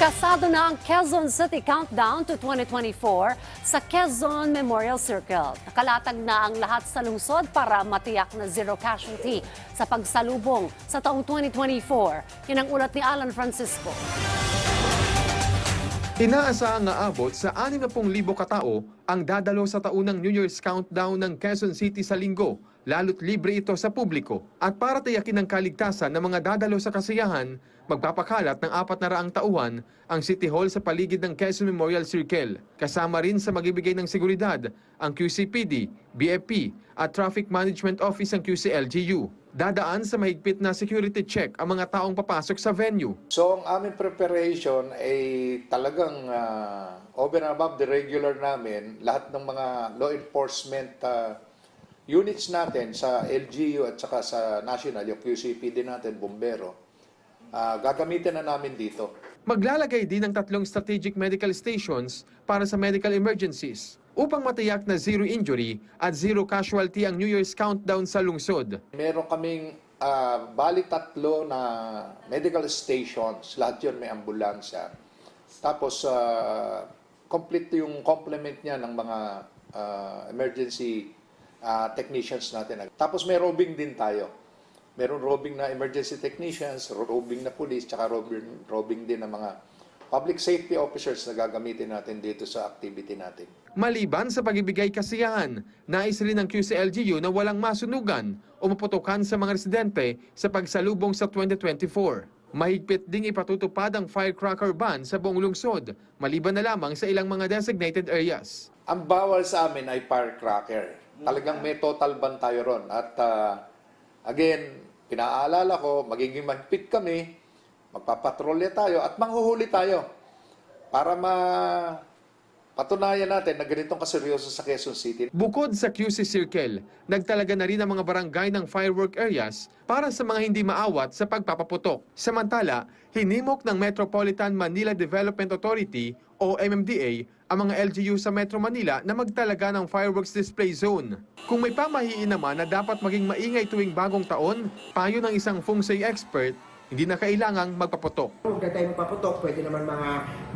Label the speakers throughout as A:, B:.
A: Kasado na ang Quezon City Countdown to 2024 sa Quezon Memorial Circle. Nakalatag na ang lahat sa lungsod para matiyak na zero casualty sa pagsalubong sa taong 2024. Yan ang ulat ni Alan Francisco.
B: Inaasahang aabot sa 60,000 katao ang dadalo sa taunang New Year's countdown ng Quezon City sa linggo, lalo't libre ito sa publiko. At para tiyakin ang kaligtasan ng mga dadalo sa kasiyahan, magpapakalat ng apat na raang tauhan ang City Hall sa paligid ng Quezon Memorial Circle. Kasama rin sa magibigay ng seguridad ang QCPD, BFP at Traffic Management Office ng QCLGU. Dadaan sa mahigpit na security check ang mga taong papasok sa venue.
C: So ang aming preparation ay talagang ah, over and above the regular namin, lahat ng mga law enforcement ah, units natin sa LGU at saka sa national, yung QCPD natin, Bombero, ah, gagamitin na namin dito.
B: Maglalagay din ng tatlong strategic medical stations para sa medical emergencies upang matiyak na zero injury at zero casualty ang New Year's countdown sa lungsod.
C: Meron kaming ah, bali tatlo na medical stations, lahat yun may ambulansya. Tapos, ah, complete yung complement niya ng mga ah, emergency ah, technicians natin. Tapos may roving din tayo. Meron roving na emergency technicians, roving na police, tsaka roving, roving din ng mga public safety officers na gagamitin natin dito sa activity natin.
B: Maliban sa pagibigay kasiyahan, nais rin ng QCLGU na walang masunugan o maputukan sa mga residente sa pagsalubong sa 2024. Mahigpit ding ipatutupad ang firecracker ban sa buong lungsod, maliban na lamang sa ilang mga designated areas.
C: Ang bawal sa amin ay firecracker. Talagang may total ban tayo ron. At ah, again, pinaalala ko, magiging mahigpit kami, magpapatrolya tayo at manghuhuli tayo para ma patunayan natin na ganitong kaseryoso sa Quezon City.
B: Bukod sa QC Circle, nagtalaga na rin ang mga barangay ng firework areas para sa mga hindi maawat sa pagpapaputok. Samantala, hinimok ng Metropolitan Manila Development Authority o MMDA ang mga LGU sa Metro Manila na magtalaga ng fireworks display zone. Kung may pamahiin naman na dapat maging maingay tuwing bagong taon, payo ng isang feng shui expert, hindi na kailangang magpaputok.
D: Huwag na tayo magpaputok, pwede naman mga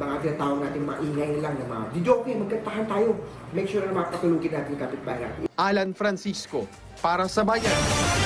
D: mga tinatawag natin maingay lang na mga di okay, magkantahan tayo. Make sure na makatulugin natin kapitbahay natin.
B: Alan Francisco, para sa bayan.